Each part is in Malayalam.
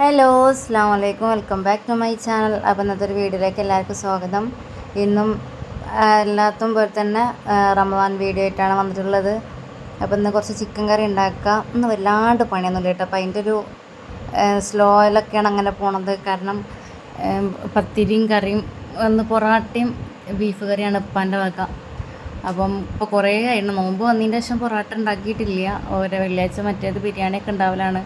ഹലോ അസ്സാം വലൈക്കും welcome back to my channel അപ്പോൾ ഇന്നത്തെ ഒരു വീഡിയോയിലേക്ക് എല്ലാവർക്കും സ്വാഗതം. ഇന്നും എല്ലാത്തും പോലെ തന്നെ റമദാൻ വീഡിയോ ആയിട്ടാണ് വന്നിട്ടുള്ളത്. അപ്പോൾ ഇന്ന് കുറച്ച് ചിക്കൻ കറി ഉണ്ടാക്കുക ഇന്ന് വല്ലാണ്ട് പണിയൊന്നുമില്ല കേട്ടോ. അപ്പോൾ അതിന്റെ ഒരു സ്ലോയിലൊക്കെയാണ് അങ്ങനെ പോണത്. കാരണം പത്തിരിയും കറിയും ഒന്ന് പൊറാട്ടയും ബീഫ് കറിയാണ് ഉപ്പാന്റെ വക. അപ്പം ഇപ്പോൾ കുറേ ആയിരുന്നു നോമ്പ് വന്നതിന്റെ ശേഷം പൊറാട്ട ഉണ്ടാക്കിയിട്ടില്ല. ഓരോ വെള്ളിയാഴ്ച മറ്റേത് ബിരിയാണിയൊക്കെ ഉണ്ടാവലാണ്.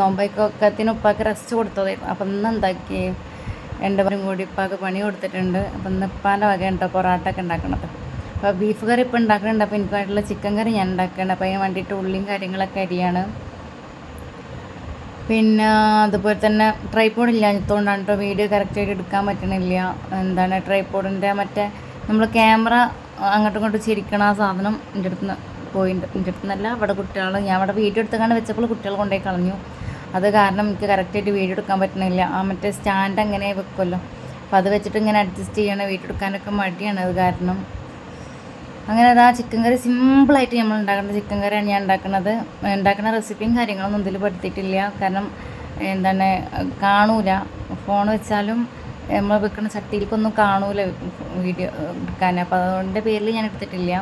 നോമ്പൊക്കത്തിന് ഉപ്പാക്ക് റെസ്റ്റ് കൊടുത്തതായിരുന്നു. അപ്പം ഇന്ന് എന്താക്കി? എന്റെ രണ്ടുപേരും കൂടി ഉപ്പാക്ക് പണി കൊടുത്തിട്ടുണ്ട്. അപ്പം ഇന്ന് ഉപ്പാന്റെ വക ഉണ്ടോ പൊറോട്ട ഒക്കെ ഉണ്ടാക്കണത്. അപ്പോൾ ബീഫ് കറി ഇപ്പോൾ ഉണ്ടാക്കുന്നുണ്ട് അപ്പോൾ എനിക്ക് വേണ്ടിയിട്ടുള്ള ചിക്കൻ കറി ഞാൻ ഉണ്ടാക്കുന്നുണ്ട് അപ്പോൾ അതിന് വേണ്ടിയിട്ട് ഉള്ളിയും കാര്യങ്ങളൊക്കെ അരിയാണ്. പിന്നെ അതുപോലെ തന്നെ ട്രൈപോഡ് ഇല്ലാത്തതുകൊണ്ടാണ് കേട്ടോ വീഡിയോ കറക്റ്റായിട്ട് എടുക്കാൻ പറ്റണില്ല. എന്താണ് ട്രൈപോഡിന്റെ മറ്റേ നമ്മൾ ക്യാമറ അങ്ങോട്ടും ഇങ്ങോട്ടും ചിരിക്കണ ആ സാധനം എന്റെ അടുത്ത് പോയിട്ടുണ്ട് എന്റെ അടുത്ത് നിന്നല്ല അവിടെ കുട്ടികൾ ഞാൻ അവിടെ വീഡിയോ എടുത്തുകൊണ്ട് വെച്ചപ്പോൾ കുട്ടികൾ കൊണ്ടുപോയി കളഞ്ഞു. അത് കാരണം എനിക്ക് കറക്റ്റായിട്ട് വീഡിയോ എടുക്കാൻ പറ്റണില്ല. ആ മറ്റേ സ്റ്റാൻഡ് അങ്ങനെ വെക്കുമല്ലോ അപ്പോൾ അത് വെച്ചിട്ട് ഇങ്ങനെ അഡ്ജസ്റ്റ് ചെയ്യണം. വീഡിയോ എടുക്കാനൊക്കെ മടിയാണ് അത് കാരണം. അങ്ങനെ അതാ ചിക്കൻ കറി സിമ്പിളായിട്ട് നമ്മൾ ഉണ്ടാക്കുന്ന ചിക്കൻ കറിയാണ് ഞാൻ ഉണ്ടാക്കുന്നത്. ഉണ്ടാക്കുന്ന റെസിപ്പിയും കാര്യങ്ങളൊന്നും ഇതിൽ പെടുത്തിയിട്ടില്ല. കാരണം എന്താണ് കാണൂല. ഫോൺ വെച്ചാലും നമ്മൾ വെക്കുന്ന ചട്ടിയിലേക്കൊന്നും കാണൂല വീഡിയോ എടുക്കാൻ. അപ്പോൾ അതുകൊണ്ട് പേരിൽ ഞാൻ എടുത്തിട്ടില്ല.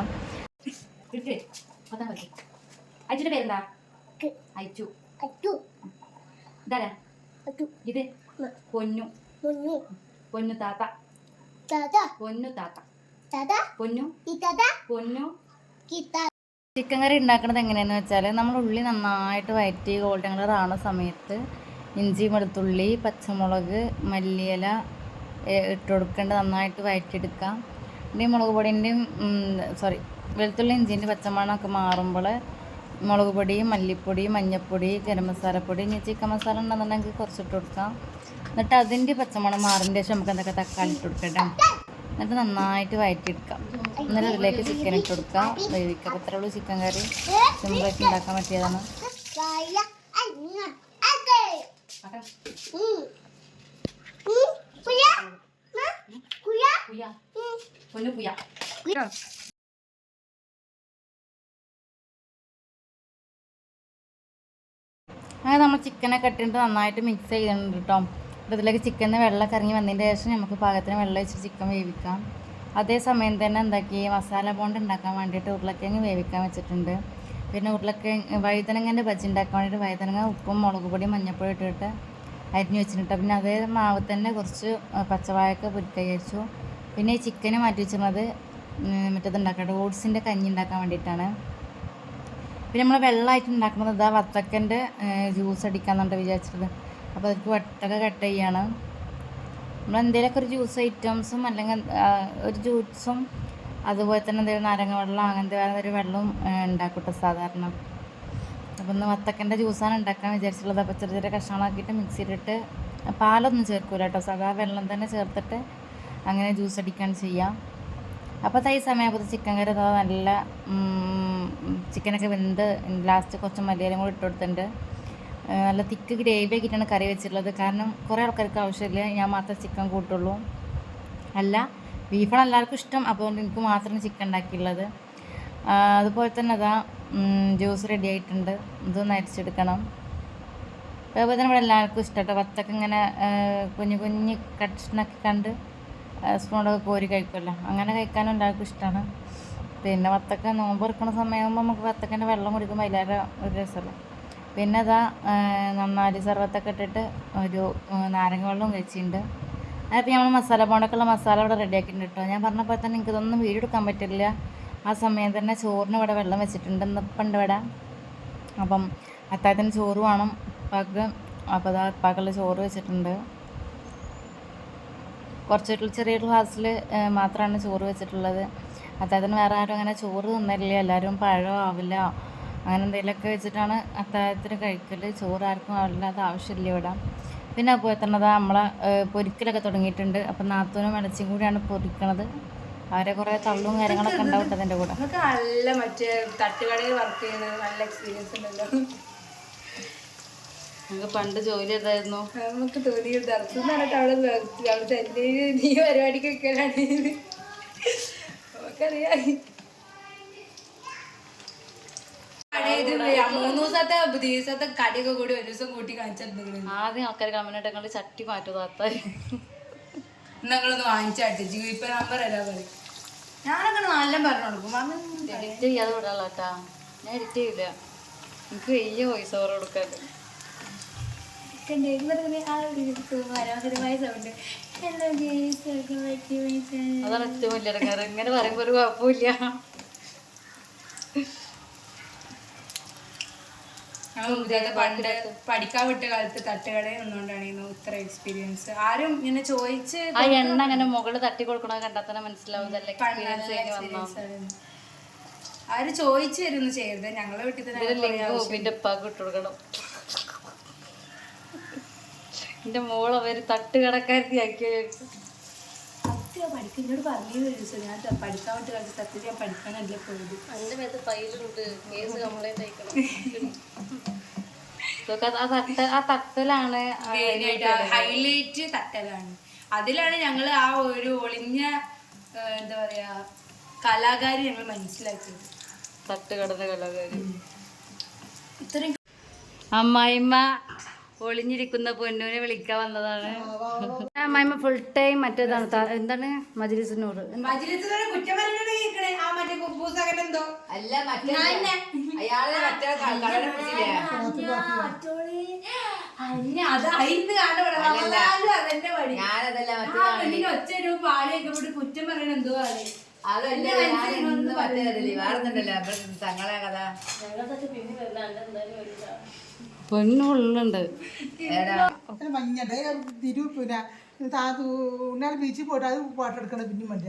അയച്ചിട്ട് പേരെന്താ? അയച്ചു ഇതാരാ? ഇത് പൊന്നു. പൊന്നു. താത്ത. പൊന്നു താത്ത. പൊന്നു. പൊന്നു. ചിക്കൻ കറി ഉണ്ടാക്കുന്നത് എങ്ങനെയാണെന്ന് വെച്ചാൽ നമ്മൾ ഉള്ളി നന്നായിട്ട് വയറ്റി ഗോൾഡൻ കളർ ആവുന്ന സമയത്ത് ഇഞ്ചി വെളുത്തുള്ളി പച്ചമുളക് മല്ലിയില ഇട്ട് കൊടുക്കേണ്ടത് നന്നായിട്ട് വയറ്റിയെടുക്കാം പിന്നെ ഈ മുളക് പൊടിന്റെയും സോറി വെളുത്തുള്ളി ഇഞ്ചിന്റെ പച്ചമണമൊക്കെ മാറുമ്പോൾ മുളക് പൊടി മല്ലിപ്പൊടി മഞ്ഞൾപ്പൊടി ഗരം മസാലപ്പൊടി ഇനി ചിക്കൻ മസാല ഉണ്ടെന്നുണ്ടെങ്കിൽ കുറച്ചിട്ട് കൊടുക്കാം. എന്നിട്ട് അതിന്റെ പച്ചമുളക് മാറിന്റെ ശേഷം നമുക്ക് എന്തൊക്കെ തക്കാളി ഇട്ട് കൊടുക്കട്ടെ എന്നിട്ട് നന്നായിട്ട് വയറ്റിയെടുക്കാം. എന്നിട്ട് അതിലേക്ക് ചിക്കൻ ഇട്ട് കൊടുക്കാം. വേവിക്കാം. അത്രേ ഉള്ളൂ ചിക്കൻ കറി. സിമ്പിളായിട്ട് ഉണ്ടാക്കാൻ പറ്റിയതാണ്. അങ്ങനെ നമ്മൾ ചിക്കനൊക്കെ ഇട്ടിട്ട് നന്നായിട്ട് മിക്സ് ചെയ്യുന്നുണ്ട് കേട്ടോ അപ്പോൾ ഇതിലേക്ക് ചിക്കനിൽ വെള്ളമൊക്കെ ഇറങ്ങി വന്നതിന്റെ ശേഷം നമുക്ക് പാകത്തിന് വെള്ളം വെച്ച് ചിക്കൻ വേവിക്കാം. അതേ സമയം തന്നെ എന്താക്കി മസാല ബോണ്ട് ഉണ്ടാക്കാൻ വേണ്ടിയിട്ട് ഉരുളക്കിഴങ്ങ് വേവിക്കാൻ വെച്ചിട്ടുണ്ട്. പിന്നെ ഉരുളക്കിഴങ്ങ് വഴുതനങ്ങന്റെ ബജ്ജി ഉണ്ടാക്കാൻ വേണ്ടിയിട്ട് വഴുതനങ്ങ ഉപ്പും മുളക് പൊടിയും മഞ്ഞൾപ്പൊടി ഇട്ടിട്ട് അരിഞ്ഞ് വെച്ചിട്ടുണ്ട്. പിന്നെ അതേ മാവ് തന്നെ കുറച്ച് പച്ചവാഴക്ക പുരുക്കയച്ചു പിന്നെ ഈ ചിക്കന് മാറ്റി വെച്ചിരുന്നത് മറ്റേത് ഉണ്ടാക്കട്ടെ ഓട്സിന്റെ കഞ്ഞി ഉണ്ടാക്കാൻ വേണ്ടിയിട്ടാണ്. പിന്നെ നമ്മൾ വെള്ളമായിട്ട് ഉണ്ടാക്കുന്നത് ഇതാ വത്തക്കന്റെ ജ്യൂസ് അടിക്കാന്നുണ്ട് വിചാരിച്ചത് അപ്പോൾ അതൊക്കെ വട്ടക്ക കട്ട് ചെയ്യാണ്. നമ്മൾ എന്തെങ്കിലുമൊക്കെ ഒരു ജ്യൂസ് ഐറ്റംസും അല്ലെങ്കിൽ ഒരു ജ്യൂസും അതുപോലെ തന്നെ എന്തെങ്കിലും നാരങ്ങ വെള്ളം അങ്ങനത്തെ വേറെ ഒരു വെള്ളവും ഉണ്ടാക്കട്ടെ സാധാരണ. അപ്പോൾ ഇന്ന് വത്തക്കന്റെ ജ്യൂസാണ് ഉണ്ടാക്കാൻ വിചാരിച്ചിട്ടുള്ളത്. അപ്പോൾ ചെറിയ ചെറിയ കഷ്ണങ്ങളാക്കിയിട്ട് മിക്സിയിലിട്ട് പാലൊന്നും ചേർക്കൂല കേട്ടോ. സാധാ വെള്ളം തന്നെ ചേർത്തിട്ട് അങ്ങനെ ജ്യൂസ് അടിക്കാൻ ചെയ്യാം. അപ്പോൾ ഈ സമയത്ത് ചിക്കൻ കറി അഥവാ നല്ല ചിക്കനൊക്കെ വെന്ത് ലാസ്റ്റ് കുറച്ച് മല്ലിയിലും കൂടി ഇട്ട് കൊടുത്തിട്ടുണ്ട്. നല്ല തിക്ക് ഗ്രേവി ആക്കിയിട്ടാണ് കറി വെച്ചിട്ടുള്ളത്. കാരണം കുറേ ആൾക്കാർക്ക് ആവശ്യമില്ല ഞാൻ മാത്രമേ ചിക്കൻ കൂട്ടുള്ളൂ. അല്ല ബീഫാണ് എല്ലാവർക്കും ഇഷ്ടം. അതുകൊണ്ട് എനിക്ക് മാത്രം ചിക്കൻ ഉണ്ടാക്കിയുള്ളത്. അതുപോലെ തന്നെ അതാ ജ്യൂസ് റെഡി ആയിട്ടുണ്ട്. ഇതൊന്ന് അരിച്ചെടുക്കണം. അതുപോലെ തന്നെ ഇവിടെ എല്ലാവർക്കും ഇഷ്ടമാട്ടോ വത്തൊക്കെ ഇങ്ങനെ കുഞ്ഞു കുഞ്ഞ് കഷ്ണൊക്കെ കണ്ട് സ്പൂണൊക്കെ കോരി കഴിക്കുമല്ലോ. അങ്ങനെ കഴിക്കാനും എല്ലാവർക്കും ഇഷ്ടമാണ് പിന്നെ വത്തക്ക നോമ്പ് ഇറക്കുന്ന സമയമാകുമ്പോൾ നമുക്ക് വത്തക്കന്റെ വെള്ളം കുടിക്കുമ്പോൾ അതിലേറെ ഒരു രസമല്ലേ പിന്നെ അതാ നന്നാലി സർവത്തൊക്കെ ഇട്ടിട്ട് ഒരു നാരങ്ങ വെള്ളവും കഴിച്ചിട്ടുണ്ട്. അതിപ്പോൾ നമ്മൾ മസാല പോണ്ടൊക്കെയുള്ള മസാല ഇവിടെ റെഡിയാക്കിയിട്ടുണ്ട് കേട്ടോ. ഞാൻ പറഞ്ഞപ്പോൾ തന്നെ എനിക്ക് ഇതൊന്നും വീഡിയോ എടുക്കാൻ പറ്റില്ല. ആ സമയം തന്നെ ചോറിന് ഇവിടെ വെള്ളം വെച്ചിട്ടുണ്ട് ഇന്നിപ്പുണ്ട് ഇവിടെ. അപ്പം അത്താഴത്തിന് ചോറ് വേണം ഉപ്പാക്ക്. അപ്പോൾ അതാ ഉപ്പാക്കുള്ള ചോറ് വെച്ചിട്ടുണ്ട്. കുറച്ച് ചെറിയൊരു ഗ്ലാസ്സിൽ മാത്രമാണ് ചോറ് വെച്ചിട്ടുള്ളത്. അത്താഴത്തിന് വേറെ ആരും അങ്ങനെ ചോറ് തിന്നില്ല എല്ലാവരും പഴമോ ആവില്ല അങ്ങനെ എന്തെങ്കിലുമൊക്കെ വെച്ചിട്ടാണ് അത്താഴത്തിന് കഴിക്കൽ ചോറ് ആർക്കും ആവില്ല അത് ആവശ്യമില്ല ഇവിടെ. പിന്നെ അതുപോലെ തന്നെ നമ്മളെ പൊരിക്കലൊക്കെ തുടങ്ങിയിട്ടുണ്ട്. അപ്പം നാത്തൂനും ഇടച്ചിയും കൂടിയാണ് പൊരിക്കണത്. അവരെ കുറേ തള്ളും കാര്യങ്ങളൊക്കെ ഉണ്ടാവും അതിന്റെ കൂടെ. നല്ല മറ്റേ തട്ടുകടയിൽ വർക്ക് ചെയ്യുന്നത് നല്ല എക്സ്പീരിയൻസ് ഉണ്ടല്ലോ. ഞങ്ങൾക്ക് പണ്ട് ജോലി ചെയ്തായിരുന്നു നമുക്ക് തോന്നി ദർശനം പറഞ്ഞിട്ട് അവിടെ നിർത്തി അവിടെ തന്നെ നീ പരിപാടിക്ക് വെക്കലാണ് നമുക്കറിയാം. ഇത് മൂന്ന് ദിവസത്തെ ദിവസത്തെ കടിയൊക്കെ കൂടി ഒരു ദിവസം കൂട്ടി ആദ്യം ആൾക്കാർ ചട്ടി മാറ്റു താത്ത. നിങ്ങളൊന്ന് വാങ്ങിച്ചാട്ടെ ജീപ്പ നമ്പർ അല്ല പറയും ഞാനങ്ങനെ നല്ല പറഞ്ഞു കൊടുക്കും. എഡിറ്റ് ചെയ്യാതെ ഞാൻ എഡിറ്റ് ചെയ്യില്ല. എനിക്ക് വലിയ വോയിസ് ഓവർ കൊടുക്കാൻ മനോഹരമായ sound hello guys welcome back to my channel അതാണ് ഏറ്റവും വലിയ ഇടങ്ങാറ്. ഇങ്ങനെ പറയുമ്പോ ഒരു കുഴപ്പമില്ല. പണ്ട് പഠിക്കാൻ വിട്ട കാലത്ത് തട്ടുകടയിൽ നിന്നുകൊണ്ടാണ് ഇത്ര എക്സ്പീരിയൻസ് ആരും ഇങ്ങനെ ചോദിച്ച് ആ എണ്ണ അങ്ങനെ മുകളിൽ തട്ടി കൊടുക്കണ കണ്ടാൽ തന്നെ മനസ്സിലാവും. ഇതല്ല എക്സ്പീരിയൻസ് കഴിഞ്ഞ് വന്നോ? ആര് ചോദിച്ചു തരുന്നു ചെയ്യരുത്. ഞങ്ങളെ വീട്ടിൽ തന്നെ ഇതിൽ മോളെ ഹോബിന്റെ ഉപ്പാക്ക് ഇട്ട് കൊടുക്കണം എന്റെ മോൾ അവർ തട്ടുകടക്കാരി ആക്കി സത്യം പഠിക്കുന്നോട് പറഞ്ഞു ഒരു ഞാൻ പഠിക്കാൻ വേണ്ടി കാലത്ത് സത്യത്തിൽ ഞാൻ പഠിക്കാനല്ല പോയത്. എന്റെ മേത്ത് ഫയലുണ്ട്. കേസ് കംപ്ലൈന്റ് ആയിക്കണം ഇതൊക്കെ ആ തട്ട ആ തട്ടലാണ് ഹൈലൈറ്റ് തട്ടലാണ്. അതിലാണ് ഞങ്ങൾ ആ ഒരു ഒളിഞ്ഞ എന്താ പറയാ കലാകാരി ഞങ്ങൾ മനസ്സിലാക്കിയത്. തട്ടുകടന്ന കലാകാരി. ഇത്രയും അമ്മായിമ്മ ഒളിഞ്ഞിരിക്കുന്ന പൊന്നൂനെ വിളിക്കാൻ വന്നതാണ്. അമ്മായിമ്മ ഫുൾ ടൈം മറ്റേതാണ് എന്താണ്? മജിലിസിനോട്. അല്ല മറ്റേ അയാളെ മറ്റേ ഞാനതല്ല മറ്റേ പാളിയൊക്കെ ഇവിടെ കുറ്റം പറയണ എന്തോ ആണ്. അതല്ല വേറൊന്നുണ്ടല്ലോ തങ്ങളെ കഥ. തിരു പിന്നെ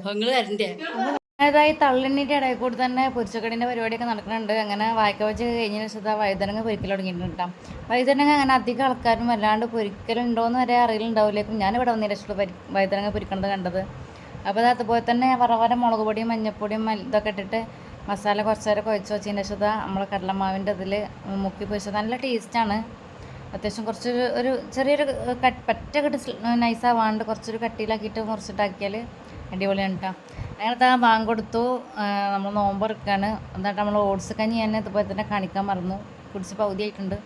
നിങ്ങൾ തരണ്ടേ അതായത് തള്ളിന്റെ ഇടയിൽ കൂടി തന്നെ പൊരിച്ചക്കടിന്റെ പരിപാടിയൊക്കെ നടക്കുന്നുണ്ട് അങ്ങനെ വായിക്ക വെച്ച് കഴിഞ്ഞ ശേഷം വൈതരങ്ങ പൊരിക്കൽ തുടങ്ങിയിട്ടുണ്ട്. വൈതരങ്ങ അങ്ങനെ അധികം ആൾക്കാരും വല്ലാണ്ട് പൊരിക്കലുണ്ടോയെന്ന് വരെ അറിയില്ലുണ്ടാവില്ലേക്കും ഞാനിവിടെ വന്നതിന് ശേഷം വൈതരങ്ങ പൊരിക്കണത് കണ്ടത്. അപ്പോൾ അത് അതുപോലെ തന്നെ വറവറ മുളക് പൊടിയും മഞ്ഞപ്പൊടിയും ഇതൊക്കെ ഇട്ടിട്ട് മസാല കുറച്ച് നേരം കുഴച്ച് വെച്ചതിന് ശേഷം നമ്മൾ കടലമാവിന്റെ ഇതിൽ മുക്കി പൊഴിച്ചത് നല്ല ടേസ്റ്റാണ് അത്യാവശ്യം കുറച്ച് ഒരു ചെറിയൊരു കട്ട് പറ്റ കട്ട് നൈസാവാണ്ട് കുറച്ചൊരു കട്ടിയിലാക്കിയിട്ട് മുറിച്ചിട്ടാക്കിയാൽ അടിപൊളിയാണ് കേട്ടോ അങ്ങനത്തെ ആ ബാങ്ക് കൊടുത്തു. നമ്മൾ നോമ്പെടുക്കുകയാണ് എന്നിട്ട് നമ്മൾ ഓട്സ് കഞ്ഞി തന്നെ ഇതുപോലെ തന്നെ കാണിക്കാൻ മറന്നു. കുടിച്ച് പകുതി ആയിട്ടുണ്ട്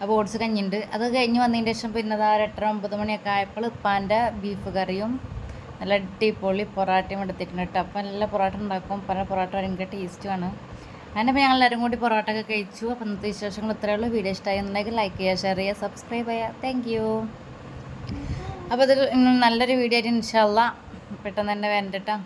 അപ്പോൾ ഓട്സ് കഞ്ഞിയുണ്ട് അത് കഴിഞ്ഞ് വന്നതിന് ശേഷം പിന്നെ അതാ ഒരു എട്ടര ഒമ്പത് മണിയൊക്കെ ആയപ്പോൾ ഇപ്പാന്റെ ബീഫ് കറിയും നല്ല അടിപൊളി പൊറാട്ടയും എടുത്തിട്ടുണ്ട് കേട്ടോ. അപ്പം നല്ല പൊറോട്ട ഉണ്ടാക്കും. പല പൊറോട്ട ഭയങ്കര ടേസ്റ്റുമാണ് അങ്ങനെ അപ്പോൾ ഞങ്ങൾ എല്ലാവരും കൂടി പൊറോട്ട ഒക്കെ കഴിച്ചു. അപ്പം ഇന്നത്തെ വിശേഷങ്ങൾ ഇത്രയേ ഉള്ളൂ. വീഡിയോ ഇഷ്ടമായി ലൈക്ക് ചെയ്യുക ഷെയർ ചെയ്യുക സബ്സ്ക്രൈബ് ചെയ്യുക. താങ്ക് യു അപ്പോൾ ഇത് നല്ലൊരു വീഡിയോ ആയിട്ട് ഇൻഷാല്ല പെട്ടെന്ന് തന്നെ വരണ്ട കേട്ടോ.